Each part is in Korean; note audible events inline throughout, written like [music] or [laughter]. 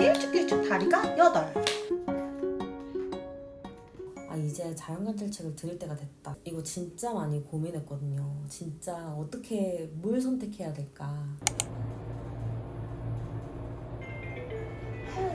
일찍일찍 다리가 여덟. 아 이제 자연관찰 책을 들을 때가 됐다. 이거 진짜 많이 고민했거든요. 진짜 어떻게 뭘 선택해야 될까. 어,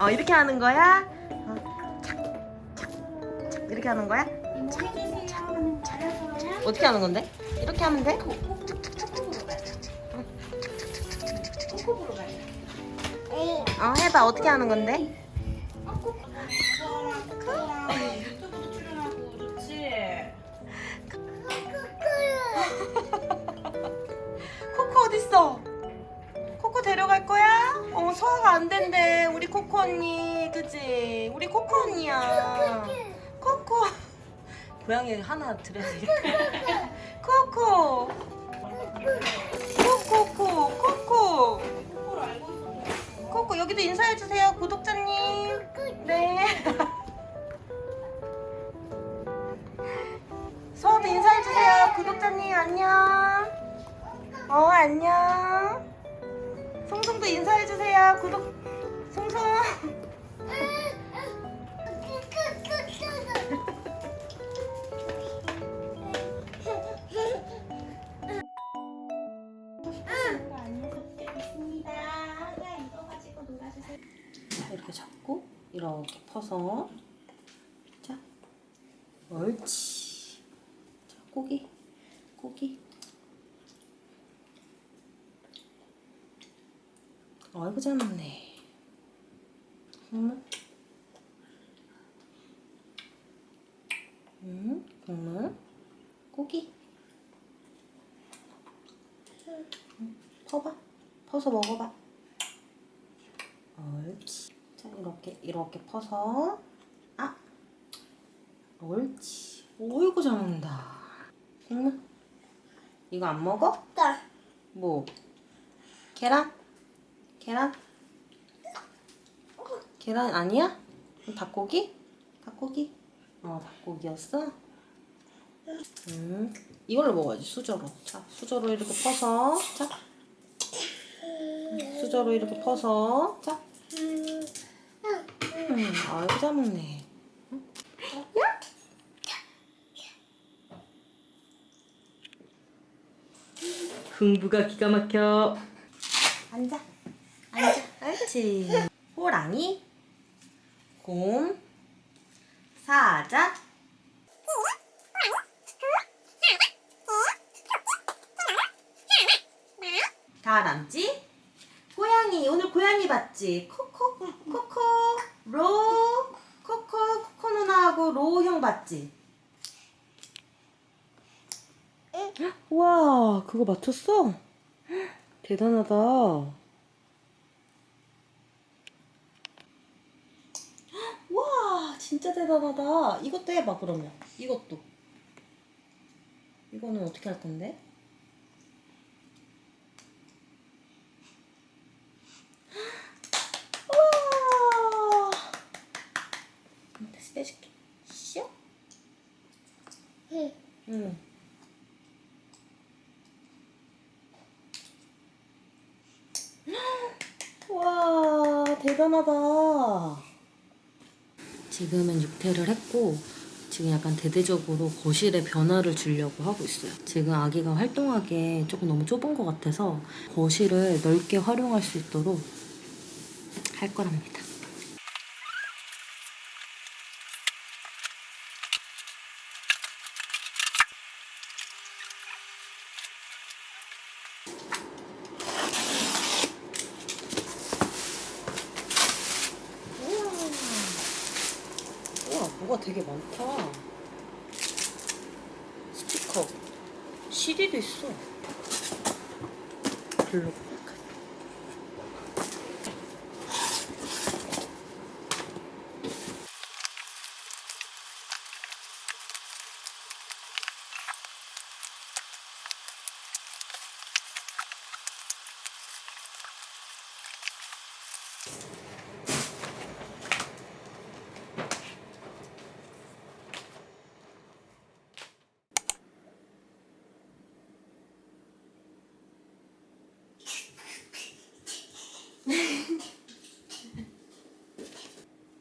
어 이렇게 하는 거야? 어, 착, 착, 착 이렇게 하는 거야? 이모 해주세요. 하면 잘해서요. 어떻게 하는 건데? 이렇게 하면 돼? 어 해봐 어떻게 하는 건데? 코코 어딨어? 코코 데려갈 거야? 어 소화가 안 된대 우리 코코 언니. 그지? 우리 코코 언니야. 코코. [laughs] 고양이 하나 드려야 되겠다. [laughs] 코코 옳지. 자 고기. 고기. 아이고 잘 먹네. 국물? 음 국물? 고기. 음, 퍼봐. 퍼서 먹어봐. 옳지. 자, 이렇게, 이렇게 퍼서. 아! 옳지. 어이구, 잘 먹는다. 국물? 이거 안 먹어? 뭐? 계란? 계란? 계란 아니야? 그럼 닭고기? 닭고기? 어, 닭고기였어? 음, 이걸로 먹어야지, 수저로. 자, 수저로 이렇게 퍼서. 자. 수저로 이렇게 퍼서. 자. 음, 아이고 잘 먹네. 야? 흥부가 기가 막혀. 앉아, 앉아, 옳지. 호랑이, 곰, 사자. 다람쥐, 고양이 오늘 고양이 봤지? 코코 코코 로 코코 코코 누나하고 로 형 봤지? 와 그거 맞췄어? [gasps] 대단하다. [gasps] 와 진짜 대단하다. 이것도 해봐 그러면 이것도 이거는 어떻게 할 건데? 우와. 다시 빼줄게. 쇼? 응. 와, 대단하다. 지금은 육퇴를 했고, 지금 약간 대대적으로 거실에 변화를 주려고 하고 있어요. 지금 아기가 활동하기에 조금 너무 좁은 것 같아서 거실을 넓게 활용할 수 있도록 할 거랍니다. 뭐가 되게 많다. 스티커, CD도 있어. 블록.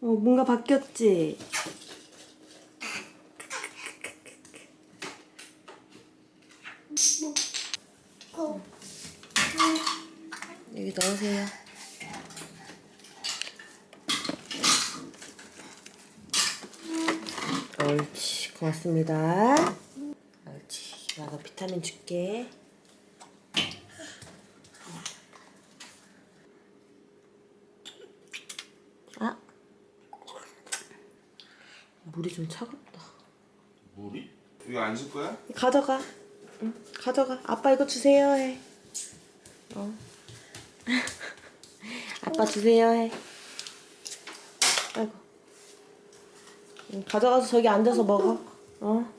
어, 뭔가 바뀌었지? 여기 넣으세요. 옳지, 고맙습니다. 옳지, 나도 비타민 줄게. 아, 물이 좀 차갑다. 물이? 이거 앉을 거야? 가져가. 응, 가져가. 아빠 이거 주세요 해. 어. [laughs] 아빠 주세요 해. 아이고. 응, 가져가서 저기 앉아서 먹어. 어.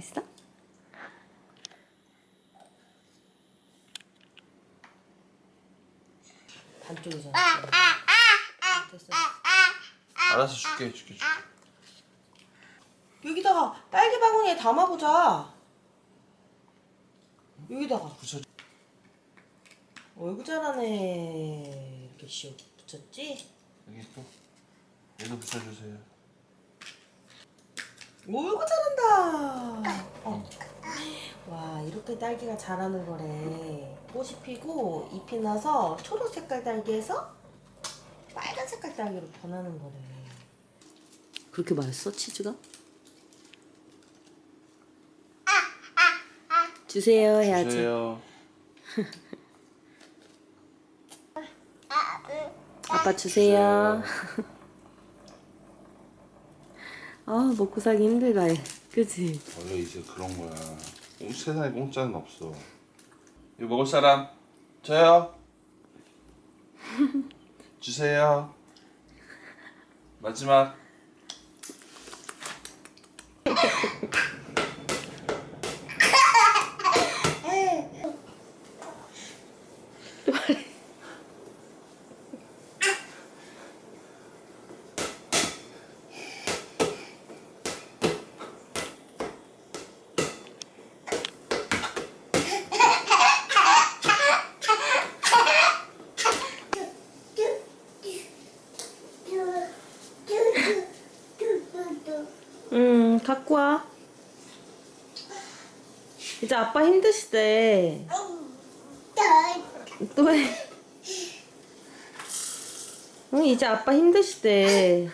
맛있어? 반쪽이잖아. 됐어. 알아서 줄게 줄게 줄게 여기다가 딸기 바구니에 담아보자. 여기다가. 붙여 어이구 잘하네. 이렇게 씌워 붙였지? 여기 또 얘도 붙여주세요 어이구 잘한다. 어. 와 이렇게 딸기가 자라는 거래. 꽃이 피고 잎이 나서 초록 색깔 딸기에서 빨간 색깔 딸기로 변하는 거래. 그렇게 맛있어 치즈가? 주세요 해야지. 주세요 아빠 주세요. 아 먹고 살기 힘들다 얘. 그치? 원래 이제 그런 거야 공- 세상에 공짜는 없어 이거 먹을 사람? 저요 [laughs] 주세요 마지막 [laughs] 응 갖고 와. 이제 아빠 힘드시대. 또 해. 응 이제 아빠 힘드시대.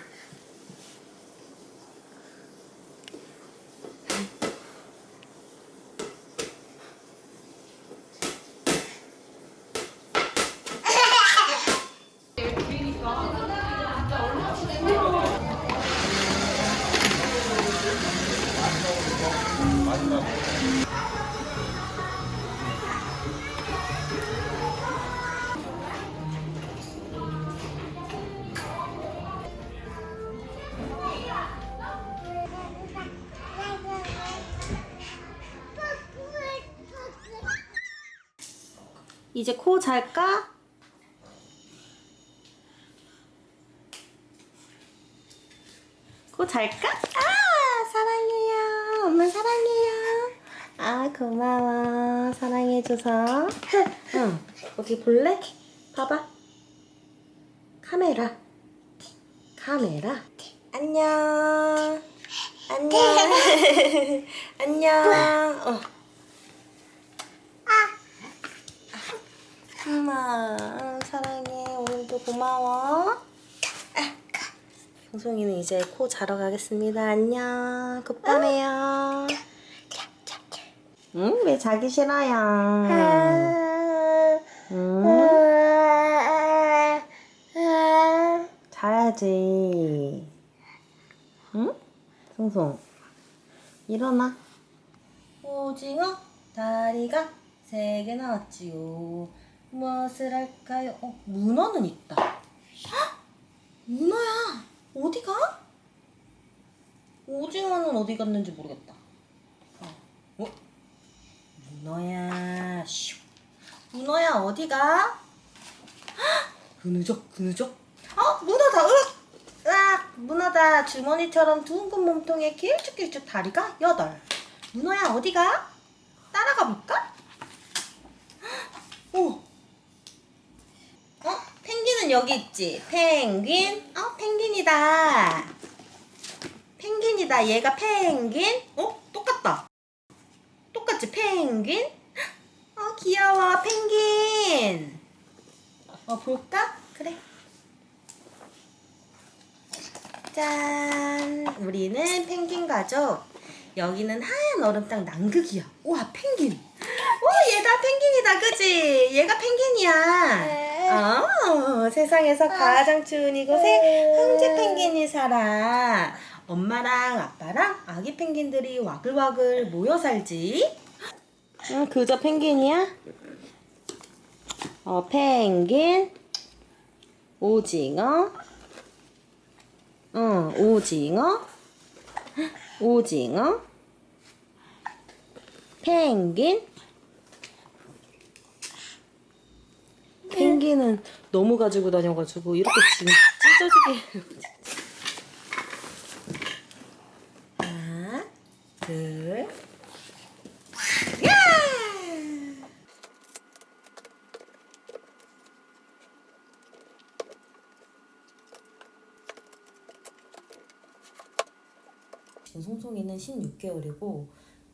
이제 코 잘까? 코 잘까? 아 사랑해요. 엄마 사랑해요. 아 고마워. 사랑해줘서. [laughs] 응. 어디 볼래? 봐봐. 카메라. 카메라. 안녕. 안녕. [laughs] 안녕. 어. 엄마 응, 사랑해 오늘도 고마워 아, 송송이는 이제 코 자러 가겠습니다. 안녕. 굿밤해요. 응? 왜 자기 싫어요? 응? 자야지. 응? 송송. 일어나. 오징어 다리가 세 개 나왔지요. 무엇을 할까요? 어, 문어는 있다. 헉! 문어야. 어디가? 오징어는 어디 갔는지 모르겠다. 어, 어? 문어야. 슈. 문어야 어디가? 그느적 그느적. 어 문어다. 으악. 으악 문어다. 주머니처럼 둥근 몸통에 길쭉길쭉 다리가 여덟. 문어야 어디가? 따라가 볼까? 오. 어? 펭귄은 여기 있지. 펭귄. 어 펭귄이다. 펭귄이다. 얘가 펭귄. 어? 똑같다. 똑같지 펭귄. 어 귀여워 펭귄. 어 볼까? 그래. 짠. 우리는 펭귄 가족. 여기는 하얀 얼음 땅 남극이야. 우와 펭귄. 오 얘다 펭귄이다 그지? 얘가 펭귄이야. 어 세상에서 가장 추운 이곳에 황제 펭귄이 살아. 엄마랑 아빠랑 아기 펭귄들이 와글와글 모여 살지. 응 그저 펭귄이야? 어 펭귄. 오징어. 응 오징어. 오징어, 펭귄. 펭귄은 너무 가지고 다녀가지고 이렇게 지금 찢어지게. 하나, 둘, 지금 송송이는 16개월이고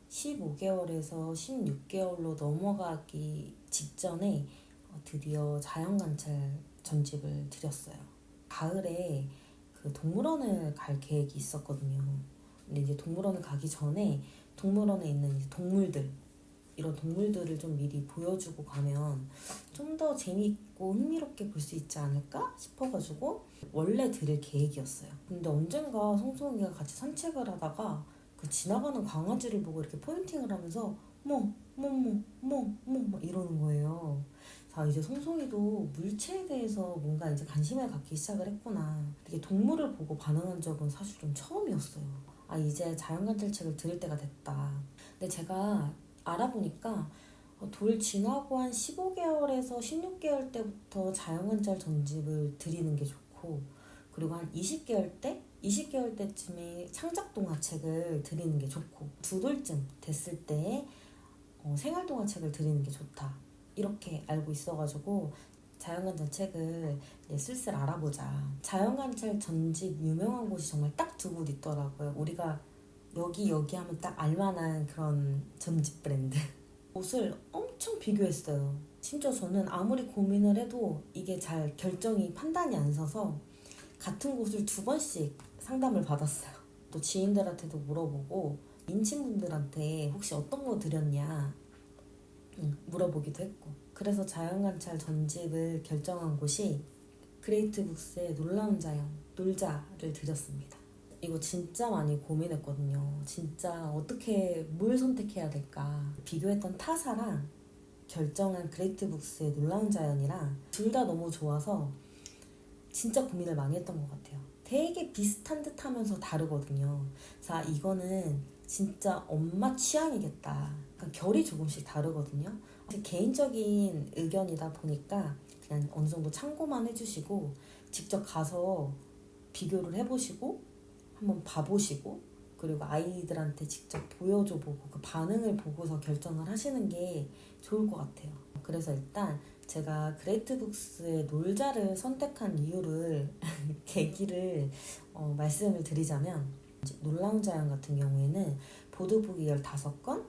15개월에서 16개월로 넘어가기 직전에 어, 드디어 자연관찰 전집을 드렸어요. 가을에 그 동물원을 갈 계획이 있었거든요. 근데 이제 동물원을 가기 전에 동물원에 있는 동물들 이런 동물들을 좀 미리 보여주고 가면 좀 더 재미있고 흥미롭게 볼 수 있지 않을까 싶어가지고 원래 들을 계획이었어요. 근데 언젠가 송송이가 같이 산책을 하다가 그 지나가는 강아지를 보고 이렇게 포인팅을 하면서 뭐, 뭐, 뭐, 뭐, 뭐, 뭐 이러는 거예요. 자, 이제 송송이도 물체에 대해서 뭔가 이제 관심을 갖기 시작을 했구나. 이게 동물을 보고 반응한 적은 사실은 처음이었어요. 아, 이제 자연관찰책을 들을 때가 됐다. 근데 제가 알아보니까 어, 돌 지나고 한 15개월에서 16개월 때부터 자연관찰 전집을 드리는 게 좋고 그리고 한 20개월 때, 20개월 때쯤에 창작동화책을 드리는 게 좋고 두 돌쯤 됐을 때 어, 생활동화책을 드리는 게 좋다. 이렇게 알고 있어가지고 자연관찰 책을 슬슬 알아보자. 자연관찰 전집 유명한 곳이 정말 딱 두 곳 있더라고요. 우리가 여기 여기 하면 딱 알만한 그런 전집 브랜드 [laughs] 옷을 엄청 비교했어요. 심지어 저는 아무리 고민을 해도 이게 잘 결정이 판단이 안 서서 같은 곳을 두 번씩 상담을 받았어요. 또 지인들한테도 물어보고 인친분들한테 혹시 어떤 거 드렸냐 응, 물어보기도 했고 그래서 자연관찰 전집을 결정한 곳이 그레이트북스의 놀라운 자연 놀자를 드렸습니다. 이거 진짜 많이 고민했거든요. 진짜 어떻게 뭘 선택해야 될까 비교했던 타사랑 결정한 그레이트북스의 놀라운 자연이랑 둘 다 너무 좋아서 진짜 고민을 많이 했던 것 같아요. 되게 비슷한 듯 하면서 다르거든요. 자, 이거는 진짜 엄마 취향이겠다. 그러니까 결이 조금씩 다르거든요. 개인적인 의견이다 보니까 그냥 어느 정도 참고만 해주시고 직접 가서 비교를 해보시고 한번 봐보시고 그리고 아이들한테 직접 보여줘 보고 그 반응을 보고서 결정을 하시는 게 좋을 것 같아요. 그래서 일단 제가 그레이트북스의 놀자를 선택한 이유를 [laughs] 계기를 어, 말씀을 드리자면 놀라운 자연 같은 경우에는 보드북이 15권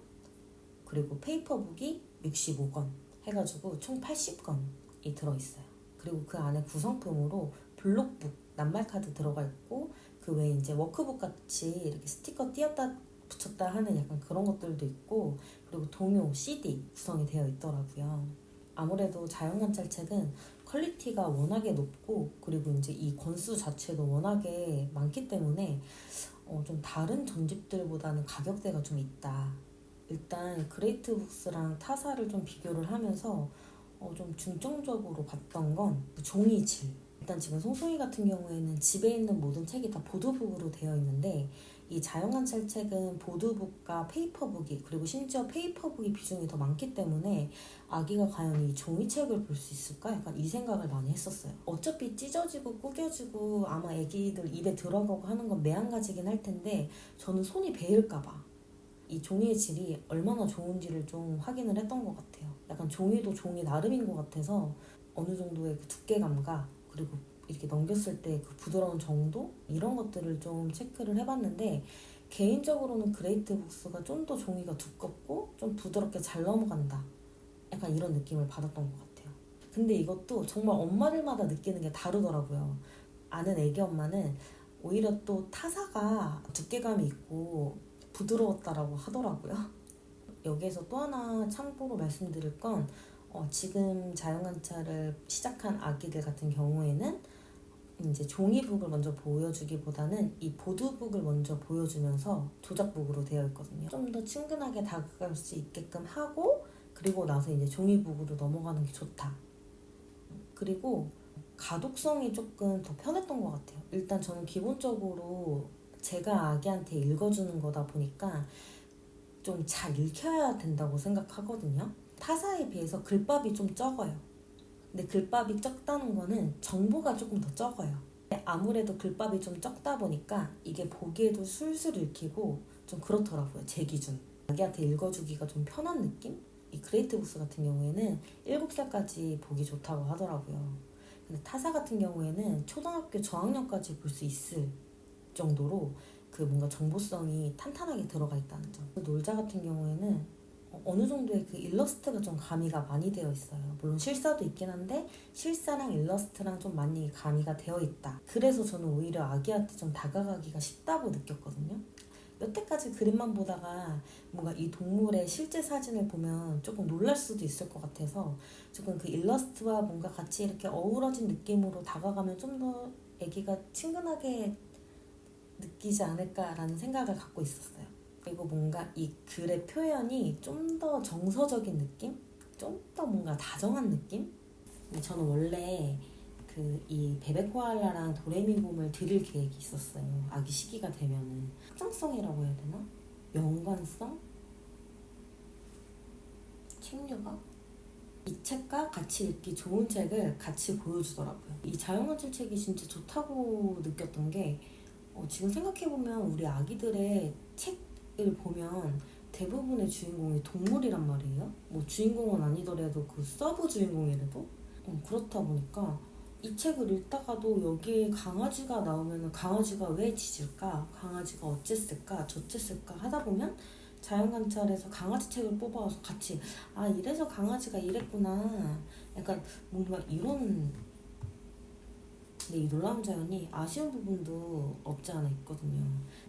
그리고 페이퍼북이 65권 해가지고 총 80권이 들어있어요. 그리고 그 안에 구성품으로 블록북 낱말 카드 들어가 있고 그 외에 이제 워크북 같이 이렇게 스티커 띄었다 붙였다 하는 약간 그런 것들도 있고 그리고 동요 CD 구성이 되어 있더라고요. 아무래도 자연관찰책은 퀄리티가 워낙에 높고 그리고 이제 이 권수 자체도 워낙에 많기 때문에 어, 좀 다른 전집들보다는 가격대가 좀 있다. 일단 그레이트 북스랑 타사를 좀 비교를 하면서 어, 좀 중점적으로 봤던 건그 종이질. 일단 지금 송송이 같은 경우에는 집에 있는 모든 책이 다 보드북으로 되어 있는데 이 자연관찰 책은 보드북과 페이퍼북이 그리고 심지어 페이퍼북이 비중이 더 많기 때문에 아기가 과연 이 종이책을 볼 수 있을까? 약간 이 생각을 많이 했었어요. 어차피 찢어지고 구겨지고 아마 아기들 입에 들어가고 하는 건 매한가지긴 할 텐데 저는 손이 베일까봐 이 종이의 질이 얼마나 좋은지를 좀 확인을 했던 것 같아요. 약간 종이도 종이 나름인 것 같아서 어느 정도의 그 두께감과 그리고 이렇게 넘겼을 때 그 부드러운 정도 이런 것들을 좀 체크를 해봤는데 개인적으로는 그레이트 북스가 좀 더 종이가 두껍고 좀 부드럽게 잘 넘어간다. 약간 이런 느낌을 받았던 것 같아요. 근데 이것도 정말 엄마들마다 느끼는 게 다르더라고요. 아는 애기 엄마는 오히려 또 타사가 두께감이 있고 부드러웠다라고 하더라고요. [laughs] 여기에서 또 하나 참고로 말씀드릴 건 어, 지금 자연관찰을 시작한 아기들 같은 경우에는 이제 종이북을 먼저 보여주기보다는 이 보드북을 먼저 보여주면서 조작북으로 되어 있거든요. 좀 더 친근하게 다가갈 수 있게끔 하고 그리고 나서 이제 종이북으로 넘어가는 게 좋다. 그리고 가독성이 조금 더 편했던 것 같아요. 일단 저는 기본적으로 제가 아기한테 읽어주는 거다 보니까 좀 잘 읽혀야 된다고 생각하거든요. 타사에 비해서 글밥이 좀 적어요. 근데 글밥이 적다는 거는 정보가 조금 더 적어요. 아무래도 글밥이 좀 적다 보니까 이게 보기에도 술술 읽히고 좀 그렇더라고요. 제 기준. 아기한테 읽어주기가 좀 편한 느낌? 이 그레이트 북스 같은 경우에는 7살까지 보기 좋다고 하더라고요. 근데 타사 같은 경우에는 초등학교 저학년까지 볼 수 있을 정도로 그 뭔가 정보성이 탄탄하게 들어가 있다는 점. 놀자 같은 경우에는 어, 어느 정도의 그 일러스트가 좀 가미가 많이 되어 있어요. 물론 실사도 있긴 한데 실사랑 일러스트랑 좀 많이 가미가 되어 있다. 그래서 저는 오히려 아기한테 좀 다가가기가 쉽다고 느꼈거든요. 여태까지 그림만 보다가 뭔가 이 동물의 실제 사진을 보면 조금 놀랄 수도 있을 것 같아서 조금 그 일러스트와 뭔가 같이 이렇게 어우러진 느낌으로 다가가면 좀 더 아기가 친근하게 느끼지 않을까라는 생각을 갖고 있었어요. 그리고 뭔가 이 글의 표현이 좀 더 정서적인 느낌? 좀 더 뭔가 다정한 느낌? 저는 원래 그 이 베베 코알라랑 도레미곰을 드릴 계획이 있었어요. 아기 시기가 되면은 확장성이라고 해야 되나? 연관성? 책류가? 이 책과 같이 읽기 좋은 책을 같이 보여주더라고요. 이 자연관찰 책이 진짜 좋다고 느꼈던 게 어, 지금 생각해보면 우리 아기들의 책을 보면 대부분의 주인공이 동물이란 말이에요. 뭐 주인공은 아니더라도 그 서브 주인공이라도 어, 그렇다 보니까 이 책을 읽다가도 여기에 강아지가 나오면 강아지가 왜 짖을까? 강아지가 어쨌을까? 저쨌을까? 하다 보면 자연관찰에서 강아지 책을 뽑아와서 같이 아 이래서 강아지가 이랬구나 약간 뭔가 이런 근데 이 놀라운 자연이 아쉬운 부분도 없지 않아 있거든요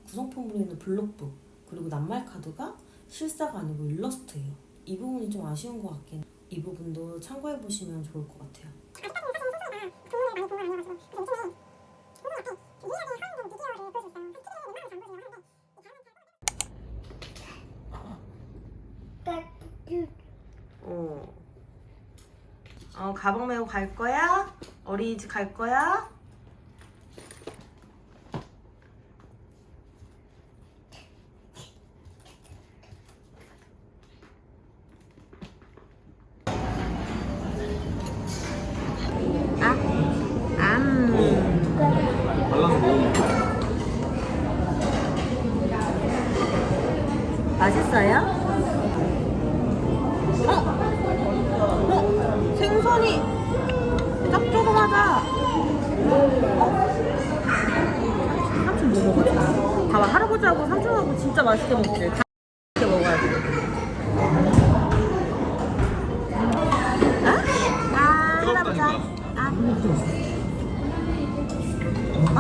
구성품으로 있는 블록북 그리고 낱말 카드가 실사가 아니고 일러스트예요 이 부분이 좀 아쉬운 것 같긴 해요. 이 부분도 참고해 보시면 좋을 것 같아요 어. 어, 가방 메고 갈 거야? 어린이집 갈 거야?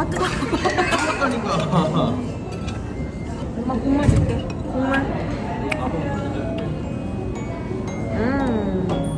뜨거. 엄마 국물 줄게. 국물. 음.